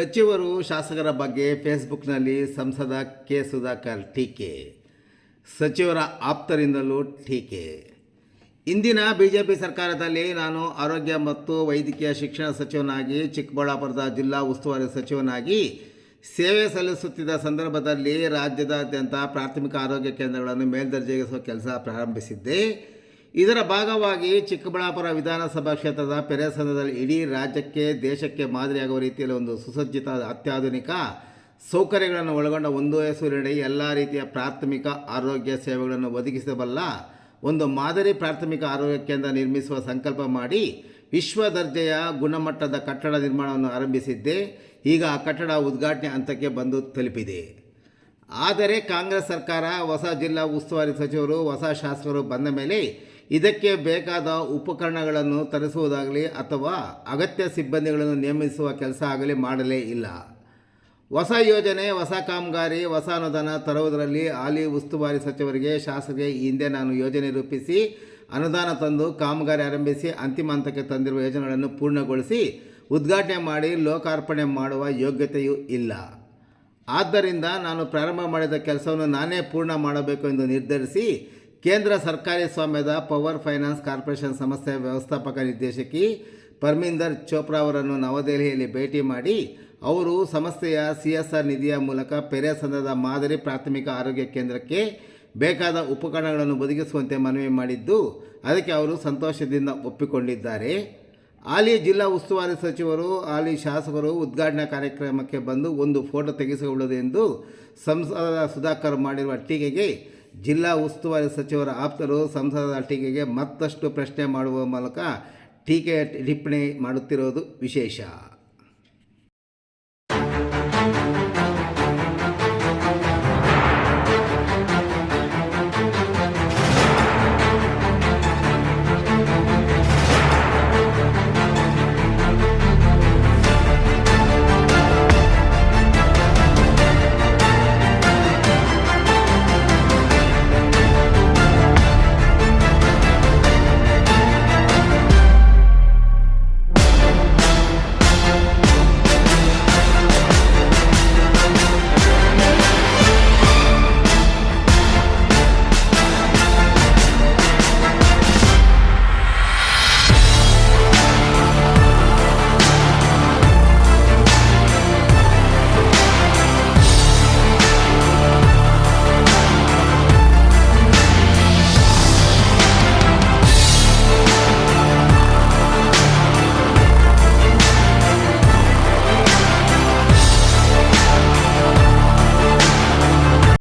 ಸಚಿವರು ಶಾಸಕರ ಬಗ್ಗೆ ಫೇಸ್ಬುಕ್ನಲ್ಲಿ ಸಂಸದ ಕೆ. ಸುಧಾಕರ್ ಟೀಕೆ. ಸಚಿವರ ಆಪ್ತರಿಂದಲೂ ಟೀಕೆ. ಇಂದಿನ ಬಿಜೆಪಿ ಸರ್ಕಾರದಲ್ಲಿ ನಾನು ಆರೋಗ್ಯ ಮತ್ತು ವೈದ್ಯಕೀಯ ಶಿಕ್ಷಣ ಸಚಿವನಾಗಿ, ಚಿಕ್ಕಬಳ್ಳಾಪುರದ ಜಿಲ್ಲಾ ಉಸ್ತುವಾರಿ ಸಚಿವನಾಗಿ ಸೇವೆ ಸಲ್ಲಿಸುತ್ತಿದ್ದ ಸಂದರ್ಭದಲ್ಲಿ ರಾಜ್ಯದಾದ್ಯಂತ ಪ್ರಾಥಮಿಕ ಆರೋಗ್ಯ ಕೇಂದ್ರಗಳನ್ನು ಮೇಲ್ದರ್ಜೆಗಿಸುವ ಕೆಲಸ ಪ್ರಾರಂಭಿಸಿದ್ದೆ. ಇದರ ಭಾಗವಾಗಿ ಚಿಕ್ಕಬಳ್ಳಾಪುರ ವಿಧಾನಸಭಾ ಕ್ಷೇತ್ರದ ಪೆರೆಸಂದ್ರದಲ್ಲಿ ಇಡೀ ರಾಜ್ಯಕ್ಕೆ, ದೇಶಕ್ಕೆ ಮಾದರಿಯಾಗುವ ರೀತಿಯಲ್ಲಿ ಒಂದು ಸುಸಜ್ಜಿತ ಅತ್ಯಾಧುನಿಕ ಸೌಕರ್ಯಗಳನ್ನು ಒಳಗೊಂಡ ಒಂದು ಹೆಸರಿನಡಿ ಎಲ್ಲ ರೀತಿಯ ಪ್ರಾಥಮಿಕ ಆರೋಗ್ಯ ಸೇವೆಗಳನ್ನು ಒದಗಿಸಬಲ್ಲ ಒಂದು ಮಾದರಿ ಪ್ರಾಥಮಿಕ ಆರೋಗ್ಯ ಕೇಂದ್ರ ನಿರ್ಮಿಸುವ ಸಂಕಲ್ಪ ಮಾಡಿ ವಿಶ್ವ ದರ್ಜೆಯ ಗುಣಮಟ್ಟದ ಕಟ್ಟಡ ನಿರ್ಮಾಣವನ್ನು ಆರಂಭಿಸಿದ್ದೆ. ಈಗ ಆ ಕಟ್ಟಡ ಉದ್ಘಾಟನೆ ಹಂತಕ್ಕೆ ಬಂದು ತಲುಪಿದೆ. ಆದರೆ ಕಾಂಗ್ರೆಸ್ ಸರ್ಕಾರ, ಹೊಸ ಜಿಲ್ಲಾ ಉಸ್ತುವಾರಿ ಸಚಿವರು, ಹೊಸ ಶಾಸಕರು ಬಂದ ಮೇಲೆ ಇದಕ್ಕೆ ಬೇಕಾದ ಉಪಕರಣಗಳನ್ನು ತರಿಸುವುದಾಗಲಿ ಅಥವಾ ಅಗತ್ಯ ಸಿಬ್ಬಂದಿಗಳನ್ನು ನೇಮಿಸುವ ಕೆಲಸ ಆಗಲಿ ಮಾಡಲೇ ಇಲ್ಲ. ಹೊಸ ಯೋಜನೆ, ಹೊಸ ಕಾಮಗಾರಿ, ಹೊಸ ಅನುದಾನ ತರುವುದರಲ್ಲಿ ಹಾಲಿ ಉಸ್ತುವಾರಿ ಸಚಿವರಿಗೆ ಶಾಸಕರಿಗೆ ಈ ಹಿಂದೆ ನಾನು ಯೋಜನೆ ರೂಪಿಸಿ, ಅನುದಾನ ತಂದು ಕಾಮಗಾರಿ ಆರಂಭಿಸಿ, ಅಂತಿಮ ಹಂತಕ್ಕೆ ತಂದಿರುವ ಯೋಜನೆಗಳನ್ನು ಪೂರ್ಣಗೊಳಿಸಿ, ಉದ್ಘಾಟನೆ ಮಾಡಿ ಲೋಕಾರ್ಪಣೆ ಮಾಡುವ ಯೋಗ್ಯತೆಯೂ ಇಲ್ಲ. ಆದ್ದರಿಂದ ನಾನು ಪ್ರಾರಂಭ ಮಾಡಿದ ಕೆಲಸವನ್ನು ನಾನೇ ಪೂರ್ಣ ಮಾಡಬೇಕು ಎಂದು ನಿರ್ಧರಿಸಿ ಕೇಂದ್ರ ಸರ್ಕಾರಿ ಸ್ವಾಮ್ಯದ ಪವರ್ ಫೈನಾನ್ಸ್ ಕಾರ್ಪೊರೇಷನ್ ಸಂಸ್ಥೆಯ ವ್ಯವಸ್ಥಾಪಕ ನಿರ್ದೇಶಕಿ ಪರ್ಮಿಂದರ್ ಚೋಪ್ರಾ ಅವರನ್ನು ನವದೆಹಲಿಯಲ್ಲಿ ಭೇಟಿ ಮಾಡಿ ಅವರು ಸಂಸ್ಥೆಯ ಸಿ ಎಸ್ ಆರ್ ನಿಧಿಯ ಮೂಲಕ ಪೆರೇಸಂದ್ರದ ಮಾದರಿ ಪ್ರಾಥಮಿಕ ಆರೋಗ್ಯ ಕೇಂದ್ರಕ್ಕೆ ಬೇಕಾದ ಉಪಕರಣಗಳನ್ನು ಒದಗಿಸುವಂತೆ ಮನವಿ ಮಾಡಿದ್ದು, ಅದಕ್ಕೆ ಅವರು ಸಂತೋಷದಿಂದ ಒಪ್ಪಿಕೊಂಡಿದ್ದಾರೆ. ಹಾಲಿ ಜಿಲ್ಲಾ ಉಸ್ತುವಾರಿ ಸಚಿವರು, ಹಾಲಿ ಶಾಸಕರು ಉದ್ಘಾಟನಾ ಕಾರ್ಯಕ್ರಮಕ್ಕೆ ಬಂದು ಒಂದು ಫೋಟೋ ತೆಗೆಸಿಕೊಳ್ಳುವುದು ಎಂದು ಸಂಸದ ಸುಧಾಕರ್ ಮಾಡಿರುವ ಟೀಕೆಗೆ ಜಿಲ್ಲಾ ಉಸ್ತುವಾರಿ ಸಚಿವರ ಆಪ್ತರು ಸಂಸದ ಟೀಕೆಗೆ ಮತ್ತಷ್ಟು ಪ್ರಶ್ನೆ ಮಾಡುವ ಮೂಲಕ ಟೀಕೆ ಟಿಪ್ಪಣಿ ಮಾಡುತ್ತಿರುವುದು ವಿಶೇಷ.